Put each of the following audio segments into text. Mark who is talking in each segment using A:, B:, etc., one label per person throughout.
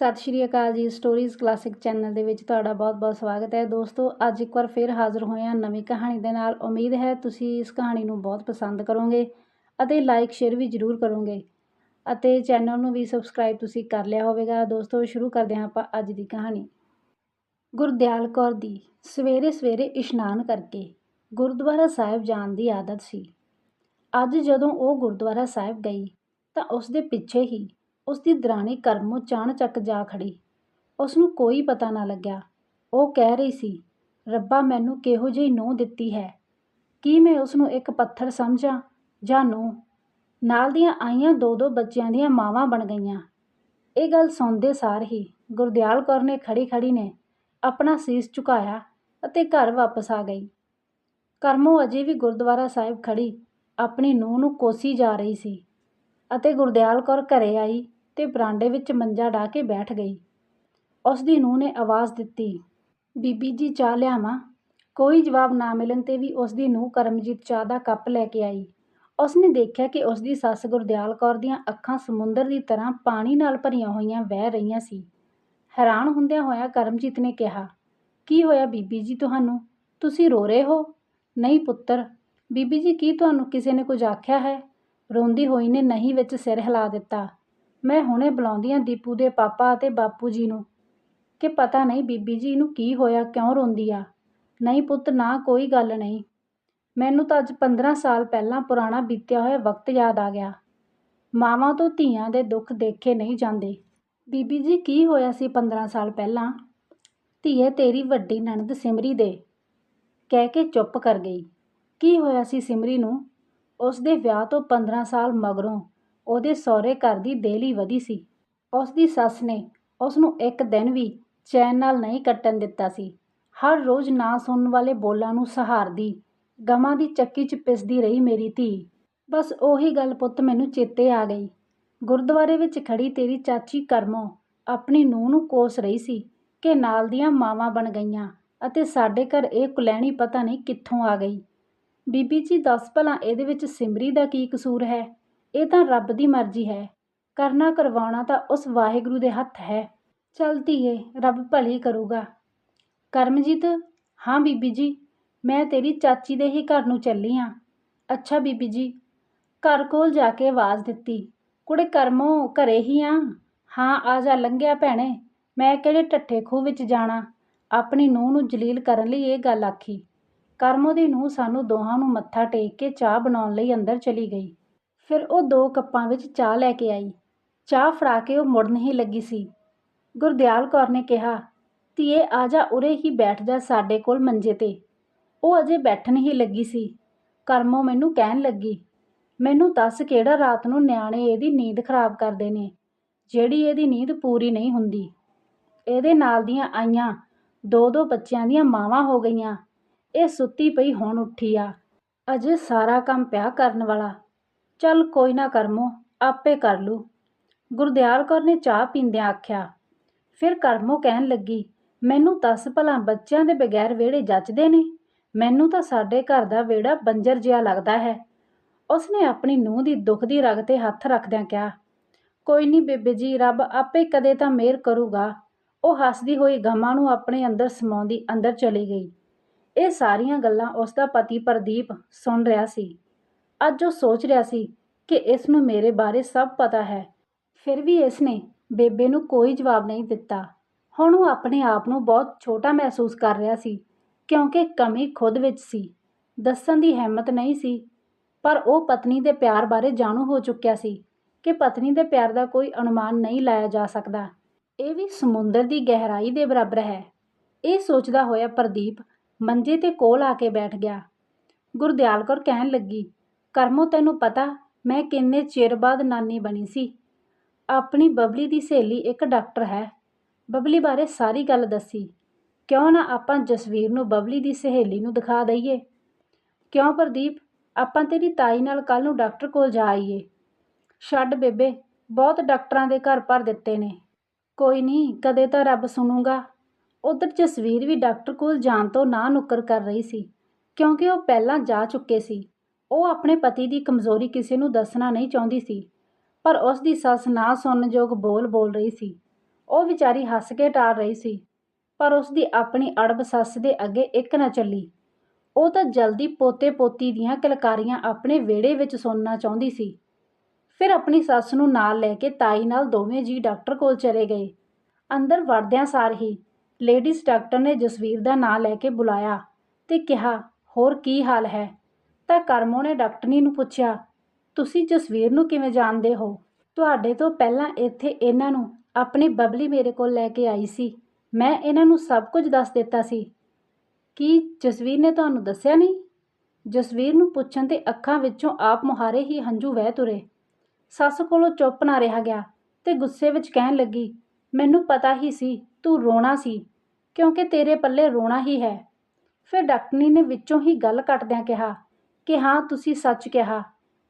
A: ਸਤਿ ਸ਼੍ਰੀ ਅਕਾਲ ਜੀ stories classic channel ਦੇ ਵਿੱਚ ਤੁਹਾਡਾ ਬਹੁਤ-ਬਹੁਤ ਸਵਾਗਤ ਹੈ। ਦੋਸਤੋ, ਅੱਜ ਇੱਕ ਵਾਰ ਫਿਰ ਹਾਜ਼ਰ ਹੋਏ ਹਾਂ ਨਵੀਂ ਕਹਾਣੀ ਦੇ ਨਾਲ। ਉਮੀਦ ਹੈ ਤੁਸੀਂ ਇਸ ਕਹਾਣੀ ਨੂੰ ਬਹੁਤ ਪਸੰਦ ਕਰੋਗੇ ਅਤੇ ਲਾਈਕ ਸ਼ੇਅਰ ਵੀ ਜ਼ਰੂਰ ਕਰੋਗੇ ਅਤੇ ਚੈਨਲ ਨੂੰ ਵੀ ਸਬਸਕ੍ਰਾਈਬ ਤੁਸੀਂ ਕਰ ਲਿਆ ਹੋਵੇਗਾ। ਦੋਸਤੋ, ਸ਼ੁਰੂ ਕਰਦੇ ਹਾਂ ਆਪਾਂ ਅੱਜ ਦੀ ਕਹਾਣੀ। ਗੁਰਦਿਆਲ ਕੌਰ ਦੀ ਸਵੇਰੇ ਸਵੇਰੇ ਇਸ਼ਨਾਨ ਕਰਕੇ ਗੁਰਦੁਆਰਾ ਸਾਹਿਬ ਜਾਣ ਦੀ ਆਦਤ ਸੀ। ਅੱਜ ਜਦੋਂ ਉਹ ਗੁਰਦੁਆਰਾ ਸਾਹਿਬ ਗਈ ਤਾਂ ਉਸ ਦੇ ਪਿੱਛੇ ਹੀ ਉਸ ਦੀ ਦਰਾਣੀ ਕਰਮੋ ਚਾਣਚੱਕ ਜਾ ਖੜ੍ਹੀ। ਉਸ ਨੂੰ ਕੋਈ ਪਤਾ ਨਾ ਲੱਗਿਆ। ਉਹ ਕਹਿ ਰਹੀ ਸੀ, ਰੱਬਾ ਮੈਨੂੰ ਕਿਹੋ ਜਿਹੀ ਨੂੰਹ ਦਿੱਤੀ ਹੈ? ਕੀ ਮੈਂ ਉਸ ਨੂੰ ਇੱਕ ਪੱਥਰ ਸਮਝਾਂ ਜਾਂ ਨੂੰਹ? ਨਾਲ ਦੀਆਂ ਆਈਆਂ ਦੋ ਦੋ ਬੱਚਿਆਂ ਦੀਆਂ ਮਾਵਾਂ ਬਣ ਗਈਆਂ। ਇਹ ਗੱਲ ਸੁਣਦੇ ਸਾਰ ਹੀ ਗੁਰਦਿਆਲ ਕੌਰ ਨੇ ਖੜੀ ਖੜੀ ਨੇ ਆਪਣਾ ਸੀਸ ਝੁਕਾਇਆ ਅਤੇ ਘਰ ਵਾਪਸ ਆ ਗਈ। ਕਰਮੋ ਅਜੇ ਵੀ ਗੁਰਦੁਆਰਾ ਸਾਹਿਬ ਖੜੀ ਆਪਣੀ ਨੂੰਹ ਨੂੰ ਕੋਸੀ ਜਾ ਰਹੀ ਸੀ ਅਤੇ ਗੁਰਦਿਆਲ ਕੌਰ ਘਰੇ ਆਈ ਤੇ ਬਰਾਂਡੇ ਵਿੱਚ ਮੰਜਾ ਡਾਹ ਕੇ ਬੈਠ ਗਈ। ਉਸ ਦੀ ਨੂੰਹ ਨੇ ਆਵਾਜ਼ ਦਿੱਤੀ, ਬੀਬੀ ਜੀ, ਚਾਹ ਲਿਆਵਾਂ? ਕੋਈ ਜਵਾਬ ਨਾ ਮਿਲਣ ਤੇ ਵੀ ਉਸ ਦੀ ਨੂੰਹ ਕਰਮਜੀਤ ਚਾਹ ਦਾ ਕੱਪ ਲੈ ਕੇ ਆਈ। ਉਸ ਨੇ ਦੇਖਿਆ ਕਿ ਉਸ ਦੀ ਸੱਸ ਗੁਰਦਿਆਲ ਕੌਰ ਦੀਆਂ ਅੱਖਾਂ ਸਮੁੰਦਰ ਦੀ ਤਰ੍ਹਾਂ ਪਾਣੀ ਨਾਲ ਭਰੀਆਂ ਹੋਈਆਂ ਵਹਿ ਰਹੀਆਂ ਸੀ। ਹੈਰਾਨ ਹੁੰਦਿਆਂ ਹੋਇਆ ਕਰਮਜੀਤ ਨੇ ਕਿਹਾ, ਕੀ ਹੋਇਆ ਬੀਬੀ ਜੀ ਤੁਹਾਨੂੰ? ਤੁਸੀਂ ਰੋ ਰਹੇ ਹੋ? ਨਹੀਂ ਪੁੱਤਰ, ਬੀਬੀ ਜੀ, ਕੀ ਤੁਹਾਨੂੰ ਕਿਸੇ ਨੇ ਕੁਝ ਆਖਿਆ ਹੈ? ਰੋਂਦੀ ਹੋਈ ਨੇ ਨਹੀਂ ਵਿੱਚ ਸਿਰ ਹਿਲਾ ਦਿੱਤਾ। ਮੈਂ ਹੁਣੇ ਬੁਲਾਉਂਦੀ ਹਾਂ ਦੀਪੂ ਦੇ ਪਾਪਾ ਅਤੇ ਬਾਪੂ ਜੀ ਨੂੰ ਕਿ ਪਤਾ ਨਹੀਂ ਬੀਬੀ ਜੀ ਨੂੰ ਕੀ ਹੋਇਆ, ਕਿਉਂ ਰੋਂਦੀ ਆ। ਨਹੀਂ ਪੁੱਤ, ਨਾ ਕੋਈ ਗੱਲ ਨਹੀਂ। ਮੈਨੂੰ ਤਾਂ ਅੱਜ 15 ਸਾਲ ਪਹਿਲਾਂ ਪੁਰਾਣਾ ਬੀਤਿਆ ਹੋਇਆ ਵਕਤ ਯਾਦ ਆ ਗਿਆ। ਮਾਵਾਂ ਤੋਂ ਧੀਆਂ ਦੇ ਦੁੱਖ ਦੇਖੇ ਨਹੀਂ ਜਾਂਦੇ। ਬੀਬੀ ਜੀ, ਕੀ ਹੋਇਆ ਸੀ 15 ਸਾਲ ਪਹਿਲਾਂ? ਧੀਏ ਤੇਰੀ ਵੱਡੀ ਨਣਦ ਸਿਮਰੀ ਦੇ ਕਹਿ ਕੇ ਚੁੱਪ ਕਰ ਗਈ। ਕੀ ਹੋਇਆ ਸੀ ਸਿਮਰੀ ਨੂੰ? ਉਸ ਦੇ ਵਿਆਹ ਤੋਂ 15 ਸਾਲ ਮਗਰੋਂ ਉਹਦੇ ਸਹੁਰੇ ਘਰ ਦੀ ਦੇਲੀ ਵਧੀ ਸੀ। ਉਸ ਦੀ ਸੱਸ ਨੇ ਉਸ ਨੂੰ ਇੱਕ ਦਿਨ ਵੀ ਚੈਨ ਨਾਲ ਨਹੀਂ ਕੱਟਣ ਦਿੱਤਾ ਸੀ। ਹਰ ਰੋਜ਼ ਨਾ ਸੁਣਨ ਵਾਲੇ ਬੋਲਾਂ ਨੂੰ ਸਹਾਰਦੀ, ਗਮਾਂ ਦੀ ਚੱਕੀ 'ਚ ਪਿਸਦੀ ਰਹੀ ਮੇਰੀ ਧੀ। ਬਸ ਉਹੀ ਗੱਲ ਪੁੱਤ ਮੈਨੂੰ ਚੇਤੇ ਆ ਗਈ। ਗੁਰਦੁਆਰੇ ਵਿੱਚ ਖੜੀ ਤੇਰੀ ਚਾਚੀ ਕਰਮੋ ਆਪਣੀ ਨੂੰਹ ਨੂੰ ਕੋਸ ਰਹੀ ਸੀ ਕਿ ਨਾਲ ਦੀਆਂ ਮਾਵਾਂ ਬਣ ਗਈਆਂ ਅਤੇ ਸਾਡੇ ਘਰ ਇਹ ਕੁਲੈਣੀ ਪਤਾ ਨਹੀਂ ਕਿੱਥੋਂ ਆ ਗਈ। ਬੀਬੀ ਜੀ, ਦੱਸ ਭਲਾ ਇਹਦੇ ਵਿੱਚ ਸਿਮਰੀ ਦਾ ਕੀ ਕਸੂਰ ਹੈ? ਇਹ ਤਾਂ ਰੱਬ ਦੀ ਮਰਜ਼ੀ ਹੈ। ਕਰਨਾ ਕਰਵਾਉਣਾ ਤਾਂ ਉਸ ਵਾਹਿਗੁਰੂ ਦੇ ਹੱਥ ਹੈ। ਚੱਲ ਧੀਏ, ਰੱਬ ਭਲੀ ਕਰੂਗਾ। ਕਰਮਜੀਤ, ਹਾਂ ਬੀਬੀ ਜੀ, ਮੈਂ ਤੇਰੀ ਚਾਚੀ ਦੇ ਹੀ ਘਰ ਨੂੰ ਚੱਲੀ ਹਾਂ ਅੱਛਾ ਬੀਬੀ ਜੀ, ਘਰ ਕੋਲ ਜਾ ਕੇ ਆਵਾਜ਼ ਦਿੱਤੀ। ਕੁੜੇ ਕਰਮੋ, ਘਰੇ ਹੀ ਆ। ਹਾਂ, ਆ ਜਾ ਲੰਘਿਆ ਭੈਣੇ, ਮੈਂ ਕਿਹੜੇ ਟੱਠੇ ਖੂਹ ਵਿੱਚ ਜਾਣਾ। ਆਪਣੀ ਨੂੰਹ ਨੂੰ ਜਲੀਲ ਕਰਨ ਲਈ ਇਹ ਗੱਲ ਆਖੀ। ਕਰਮੋ ਦੀ ਨੂੰਹ ਸਾਨੂੰ ਦੋਹਾਂ ਨੂੰ ਮੱਥਾ ਟੇਕ ਕੇ ਚਾਹ ਬਣਾਉਣ ਲਈ ਅੰਦਰ ਚਲੀ ਗਈ। ਫਿਰ ਉਹ ਦੋ ਕੱਪਾਂ ਵਿੱਚ ਚਾਹ ਲੈ ਕੇ ਆਈ। ਚਾਹ ਫੜਾ ਕੇ ਉਹ ਮੁੜਨ ਹੀ ਲੱਗੀ ਸੀ। ਗੁਰਦਿਆਲ ਕੌਰ ਨੇ ਕਿਹਾ, ਧੀਏ, ਆ ਜਾ ਉਰੇ ਹੀ ਬੈਠ ਜਾ ਸਾਡੇ ਕੋਲ ਮੰਜੇ ਤੇ। ਉਹ ਅਜੇ ਬੈਠਣ ਹੀ ਲੱਗੀ ਸੀ। ਕਰਮੋ ਮੈਨੂੰ ਕਹਿਣ ਲੱਗੀ, ਮੈਨੂੰ ਦੱਸ ਕਿਹੜਾ ਰਾਤ ਨੂੰ ਨਿਆਣੇ ਇਹਦੀ ਨੀਂਦ ਖਰਾਬ ਕਰਦੇ ਨੇ, ਜਿਹੜੀ ਇਹਦੀ ਨੀਂਦ ਪੂਰੀ ਨਹੀਂ ਹੁੰਦੀ। ਇਹਦੇ ਨਾਲ ਦੀਆਂ ਆਈਆਂ ਦੋ ਦੋ ਬੱਚਿਆਂ ਦੀਆਂ ਮਾਵਾਂ ਹੋ ਗਈਆਂ। ਇਹ ਸੁੱਤੀ ਪਈ ਹੁਣ ਉੱਠੀ ਆ। ਅਜੇ ਸਾਰਾ ਕੰਮ ਪਿਆ ਕਰਨ ਵਾਲਾ। ਚੱਲ ਕੋਈ ਨਾ ਕਰਮੋ ਆਪੇ ਕਰ ਲੂ। ਗੁਰਦਿਆਲ ਕੌਰ ਨੇ ਚਾਹ ਪੀਂਦਿਆਂ ਆਖਿਆ, ਫਿਰ ਕਰਮੋ ਕਹਿਣ ਲੱਗੀ, ਮੈਨੂੰ ਦੱਸ ਭਲਾ ਬੱਚਿਆਂ ਦੇ ਬਗੈਰ ਵਿਹੜੇ ਜੱਚਦੇ ਨੇ? ਮੈਨੂੰ ਤਾਂ ਸਾਡੇ ਘਰ ਦਾ ਵਿਹੜਾ ਬੰਜਰ ਜਿਹਾ ਲੱਗਦਾ ਹੈ। ਉਸਨੇ ਆਪਣੀ ਨੂੰਹ ਦੀ ਦੁੱਖ ਦੀ ਰਗ ਤੇ ਹੱਥ ਰੱਖਦਿਆਂ ਕਿਹਾ, ਕੋਈ ਨਹੀਂ ਬੇਬੇ ਜੀ, ਰੱਬ ਆਪੇ ਕਦੇ ਤਾਂ ਮਿਹਰ ਕਰੂਗਾ। ਉਹ ਹੱਸਦੀ ਹੋਈ ਗਮਾਂ ਨੂੰ ਆਪਣੇ ਅੰਦਰ ਸਮਾਉਂਦੀ ਅੰਦਰ ਚਲੀ ਗਈ। ਇਹ ਸਾਰੀਆਂ ਗੱਲਾਂ ਉਸ ਦਾ ਪਤੀ ਪ੍ਰਦੀਪ ਸੁਣ ਰਿਹਾ ਸੀ। ਅੱਜ ਉਹ ਸੋਚ ਰਿਹਾ ਸੀ ਕਿ ਇਸ ਨੂੰ ਮੇਰੇ ਬਾਰੇ ਸਭ ਪਤਾ ਹੈ। ਫਿਰ ਵੀ ਇਸ ਨੇ ਬੇਬੇ ਨੂੰ ਕੋਈ ਜਵਾਬ ਨਹੀਂ ਦਿੱਤਾ। ਹੁਣ ਉਹ ਆਪਣੇ ਆਪ ਨੂੰ ਬਹੁਤ ਛੋਟਾ ਮਹਿਸੂਸ ਕਰ ਰਿਹਾ ਸੀ, ਕਿਉਂਕਿ ਕਮੀ ਖੁਦ ਵਿੱਚ ਸੀ। ਦੱਸਣ ਦੀ ਹਿੰਮਤ ਨਹੀਂ ਸੀ, ਪਰ ਉਹ ਪਤਨੀ ਦੇ ਪਿਆਰ ਬਾਰੇ ਜਾਣੂ ਹੋ ਚੁੱਕਿਆ ਸੀ ਕਿ ਪਤਨੀ ਦੇ ਪਿਆਰ ਦਾ ਕੋਈ ਅਨੁਮਾਨ ਨਹੀਂ ਲਾਇਆ ਜਾ ਸਕਦਾ। ਇਹ ਵੀ ਸਮੁੰਦਰ ਦੀ ਗਹਿਰਾਈ ਦੇ ਬਰਾਬਰ ਹੈ। ਇਹ ਸੋਚਦਾ ਹੋਇਆ ਪ੍ਰਦੀਪ ਮੰਜੇ ਤੇ ਕੋਲ ਆ ਕੇ ਬੈਠ ਗਿਆ। ਗੁਰਦਿਆਲ ਕੌਰ ਕਹਿਣ ਲੱਗੀ ਕਰਮੋ ਤੈਨੂੰ ਪਤਾ, ਮੈਂ ਕਿੰਨੇ ਚਿਰ ਬਾਅਦ ਨਾਨੀ ਬਣੀ ਸੀ। ਆਪਣੀ ਬਬਲੀ ਦੀ ਸਹੇਲੀ ਇੱਕ ਡਾਕਟਰ ਹੈ। ਬਬਲੀ ਬਾਰੇ ਸਾਰੀ ਗੱਲ ਦੱਸੀ। ਕਿਉਂ ਨਾ ਆਪਾਂ ਜਸਵੀਰ ਨੂੰ ਬਬਲੀ ਦੀ ਸਹੇਲੀ ਨੂੰ ਦਿਖਾ ਦਈਏ? ਕਿਉਂ ਪ੍ਰਦੀਪ, ਆਪਾਂ ਤੇਰੀ ਤਾਈ ਨਾਲ ਕੱਲ ਨੂੰ ਡਾਕਟਰ ਕੋਲ ਜਾ ਆਈਏ। ਛੱਡ ਬੇਬੇ, ਬਹੁਤ ਡਾਕਟਰਾਂ ਦੇ ਘਰ ਭਰ ਦਿੱਤੇ ਨੇ। ਕੋਈ ਨਹੀਂ, ਕਦੇ ਤਾਂ ਰੱਬ ਸੁਣੂਗਾ। ਉਧਰ ਜਸਵੀਰ ਵੀ ਡਾਕਟਰ ਕੋਲ ਜਾਣ ਤੋਂ ਨਾ ਨੁੱਕਰ ਕਰ ਰਹੀ ਸੀ, ਕਿਉਂਕਿ ਉਹ ਪਹਿਲਾਂ ਜਾ ਚੁੱਕੇ ਸੀ। ਉਹ ਆਪਣੇ ਪਤੀ ਦੀ ਕਮਜ਼ੋਰੀ ਕਿਸੇ ਨੂੰ ਦੱਸਣਾ ਨਹੀਂ ਚਾਹੁੰਦੀ ਸੀ, ਪਰ ਉਸ ਦੀ ਸੱਸ ਨਾ ਸੁਣਨਯੋਗ ਬੋਲ ਬੋਲ ਰਹੀ ਸੀ। ਉਹ ਵਿਚਾਰੀ ਹੱਸ ਕੇ ਟਾਲ ਰਹੀ ਸੀ, ਪਰ ਉਸ ਦੀ ਆਪਣੀ ਅੜਬ ਸੱਸ ਦੇ ਅੱਗੇ ਇੱਕ ਨਾ ਚੱਲੀ। ਉਹ ਤਾਂ ਜਲਦੀ ਪੋਤੇ ਪੋਤੀ ਦੀਆਂ ਕਲਕਾਰੀਆਂ ਆਪਣੇ ਵਿਹੜੇ ਵਿੱਚ ਸੁਣਨਾ ਚਾਹੁੰਦੀ ਸੀ। ਫਿਰ ਆਪਣੀ ਸੱਸ ਨੂੰ ਨਾਲ ਲੈ ਕੇ ਤਾਈ ਨਾਲ ਦੋਵੇਂ ਜੀ ਡਾਕਟਰ ਕੋਲ ਚਲੇ ਗਏ। ਅੰਦਰ ਵੜਦਿਆਂ ਸਾਰ ਹੀ ਲੇਡੀਜ਼ ਡਾਕਟਰ ਨੇ ਜਸਵੀਰ ਦਾ ਨਾਂ ਲੈ ਕੇ ਬੁਲਾਇਆ ਤੇ ਕਿਹਾ, ਹੋਰ ਕੀ ਹਾਲ ਹੈ? ਤਾਂ ਕਰਮੋ ਨੇ ਡਾਕਟਰਨੀ ਨੂੰ ਪੁੱਛਿਆ। ਤੁਸੀਂ ਜਸਵੀਰ ਨੂੰ ਕਿਵੇਂ ਜਾਣਦੇ ਹੋ? ਤੁਹਾਡੇ ਤੋਂ ਪਹਿਲਾਂ ਇੱਥੇ ਇਹਨਾਂ ਨੂੰ ਆਪਣੀ ਬਬਲੀ ਮੇਰੇ ਕੋਲ ਲੈ ਕੇ ਆਈ ਸੀ। ਮੈਂ ਇਹਨਾਂ ਨੂੰ ਸਭ ਕੁਝ ਦੱਸ ਦਿੱਤਾ ਸੀ। ਕੀ ਜਸਵੀਰ ਨੇ ਤੁਹਾਨੂੰ ਦੱਸਿਆ ਨਹੀਂ? ਜਸਵੀਰ ਨੂੰ ਪੁੱਛਣ ਤੇ ਅੱਖਾਂ ਵਿੱਚੋਂ ਆਪ ਮੁਹਾਰੇ ਹੀ ਹੰਝੂ ਵਹਿ ਤੁਰੇ। ਸੱਸ ਕੋਲੋਂ ਚੁੱਪ ਨਾ ਰਿਹਾ ਗਿਆ ਤੇ ਗੁੱਸੇ ਵਿੱਚ ਕਹਿਣ ਲੱਗੀ, ਮੈਨੂੰ ਪਤਾ ਹੀ ਸੀ, ਤੂੰ ਰੋਣਾ ਸੀ, ਕਿਉਂਕਿ ਤੇਰੇ ਪੱਲੇ ਰੋਣਾ ਹੀ ਹੈ। ਫਿਰ ਡਾਕਟਨੀ ਨੇ ਵਿੱਚੋਂ ਹੀ ਗੱਲ ਕੱਟਦਿਆਂ ਕਿਹਾ ਕਿ ਹਾਂ, ਤੁਸੀਂ ਸੱਚ ਕਿਹਾ।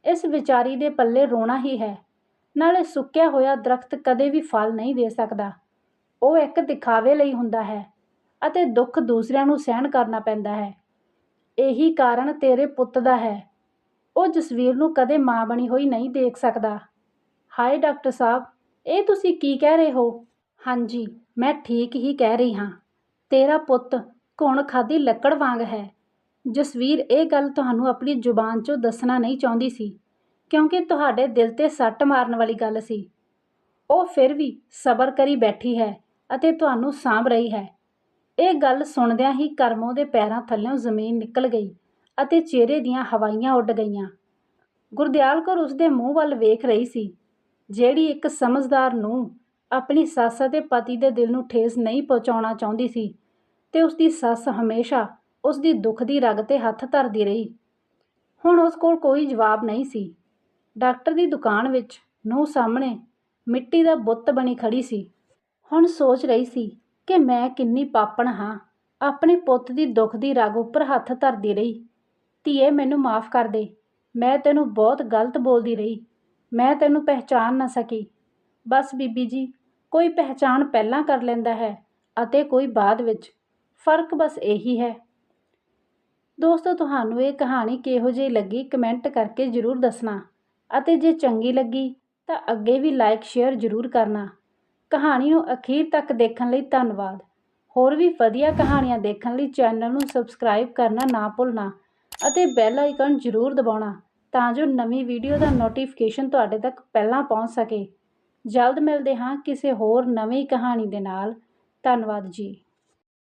A: ਇਸ ਵਿਚਾਰੀ ਦੇ ਪੱਲੇ ਰੋਣਾ ਹੀ ਹੈ। ਨਾਲੇ ਸੁੱਕਿਆ ਹੋਇਆ ਦਰਖਤ ਕਦੇ ਵੀ ਫਲ ਨਹੀਂ ਦੇ ਸਕਦਾ। ਉਹ ਇੱਕ ਦਿਖਾਵੇ ਲਈ ਹੁੰਦਾ ਹੈ ਅਤੇ ਦੁੱਖ ਦੂਸਰਿਆਂ ਨੂੰ ਸਹਿਣ ਕਰਨਾ ਪੈਂਦਾ ਹੈ। ਇਹੀ ਕਾਰਨ ਤੇਰੇ ਪੁੱਤ ਦਾ ਹੈ। ਉਹ ਜਸਵੀਰ ਨੂੰ ਕਦੇ ਮਾਂ ਬਣੀ ਹੋਈ ਨਹੀਂ ਦੇਖ ਸਕਦਾ। ਹਾਏ, ਡਾਕਟਰ ਸਾਹਿਬ, ਇਹ ਤੁਸੀਂ ਕੀ ਕਹਿ ਰਹੇ ਹੋ? ਹਾਂਜੀ, ਮੈਂ ਠੀਕ ਹੀ ਕਹਿ ਰਹੀ ਹਾਂ। ਤੇਰਾ ਪੁੱਤ ਘੁਣ ਖਾਦੀ ਲੱਕੜ ਵਾਂਗ ਹੈ। ਜਸਵੀਰ, ਇਹ ਗੱਲ ਤੁਹਾਨੂੰ ਆਪਣੀ ਜ਼ੁਬਾਨ 'ਚੋਂ ਦੱਸਣਾ ਨਹੀਂ ਚਾਹੁੰਦੀ ਸੀ, ਕਿਉਂਕਿ ਤੁਹਾਡੇ ਦਿਲ ਤੇ ਸੱਟ ਮਾਰਨ ਵਾਲੀ ਗੱਲ ਸੀ। ਉਹ ਫਿਰ ਵੀ ਸਬਰ ਕਰੀ ਬੈਠੀ ਹੈ ਅਤੇ ਤੁਹਾਨੂੰ ਸਾਂਭ ਰਹੀ ਹੈ। ਇਹ ਗੱਲ ਸੁਣਦਿਆਂ ਹੀ ਕਰਮੋਂ ਦੇ ਪੈਰਾਂ ਥੱਲਿਓਂ ਜ਼ਮੀਨ ਨਿਕਲ ਗਈ ਅਤੇ ਚਿਹਰੇ ਦੀਆਂ ਹਵਾਈਆਂ ਉੱਡ ਗਈਆਂ। ਗੁਰਦਿਆਲ ਕੌਰ ਉਸਦੇ ਮੂੰਹ ਵੱਲ ਵੇਖ ਰਹੀ ਸੀ, ਜਿਹੜੀ ਇੱਕ ਸਮਝਦਾਰ ਨੂੰ ਆਪਣੀ ਸੱਸ ਅਤੇ ਪਤੀ ਦੇ ਦਿਲ ਨੂੰ ਠੇਸ ਨਹੀਂ ਪਹੁੰਚਾਉਣਾ ਚਾਹੁੰਦੀ ਸੀ ਤੇ ਉਸਦੀ ਸੱਸ ਹਮੇਸ਼ਾ ਉਸ ਦੀ ਦੁੱਖ ਦੀ ਰਗ ਤੇ ਹੱਥ ਧਰਦੀ ਰਹੀ। ਹੁਣ ਉਸ ਕੋਲ ਕੋਈ ਜਵਾਬ ਨਹੀਂ ਸੀ। ਡਾਕਟਰ ਦੀ ਦੁਕਾਨ ਵਿੱਚ ਨੂੰ ਸਾਹਮਣੇ ਮਿੱਟੀ ਦਾ ਬੁੱਤ ਬਣੀ ਖੜੀ ਸੀ। ਹੁਣ ਸੋਚ ਰਹੀ ਸੀ ਕਿ ਮੈਂ ਕਿੰਨੀ ਪਾਪਣ ਹਾਂ। ਆਪਣੇ ਪੁੱਤ ਦੀ ਦੁੱਖ ਦੀ ਰਗ ਉੱਪਰ ਹੱਥ ਧਰਦੀ ਰਹੀ। ਧੀਏ, ਮੈਨੂੰ ਮਾਫ ਕਰ ਦੇ। ਮੈਂ ਤੈਨੂੰ ਬਹੁਤ ਗਲਤ ਬੋਲਦੀ ਰਹੀ। ਮੈਂ ਤੈਨੂੰ ਪਹਿਚਾਨ ਨਾ ਸਕੀ। ਬਸ ਬੀਬੀ ਜੀ, ਕੋਈ ਪਹਿਚਾਨ ਪਹਿਲਾਂ ਕਰ ਲੈਂਦਾ ਹੈ ਅਤੇ ਕੋਈ ਬਾਅਦ ਵਿੱਚ। ਫ਼ਰਕ ਬਸ ਇਹੀ ਹੈ। ਦੋਸਤੋ, ਤੁਹਾਨੂੰ ਇਹ ਕਹਾਣੀ ਕਿਹੋ ਜਿਹੀ ਲੱਗੀ ਕਮੈਂਟ ਕਰਕੇ ਜ਼ਰੂਰ ਦੱਸਣਾ। ਅਤੇ ਜੇ ਚੰਗੀ ਲੱਗੀ, ਤਾਂ ਅੱਗੇ ਵੀ ਲਾਈਕ ਸ਼ੇਅਰ ਜ਼ਰੂਰ ਕਰਨਾ। ਕਹਾਣੀ ਨੂੰ ਅਖੀਰ ਤੱਕ ਦੇਖਣ ਲਈ ਧੰਨਵਾਦ। ਹੋਰ ਵੀ ਵਧੀਆ ਕਹਾਣੀਆਂ ਦੇਖਣ ਲਈ ਚੈਨਲ ਨੂੰ ਸਬਸਕ੍ਰਾਈਬ ਕਰਨਾ ਨਾ ਭੁੱਲਣਾ ਅਤੇ ਬੈਲ ਆਈਕਨ ਜ਼ਰੂਰ ਦਬਾਉਣਾ ਤਾਂ ਜੋ ਨਵੀਂ ਵੀਡੀਓ ਦਾ ਨੋਟੀਫਿਕੇਸ਼ਨ ਤੁਹਾਡੇ ਤੱਕ ਪਹਿਲਾਂ ਪਹੁੰਚ ਸਕੇ। ਜਲਦ ਮਿਲਦੇ ਹਾਂ ਕਿਸੇ ਹੋਰ ਨਵੀਂ ਕਹਾਣੀ ਦੇ ਨਾਲ। ਧੰਨਵਾਦ ਜੀ।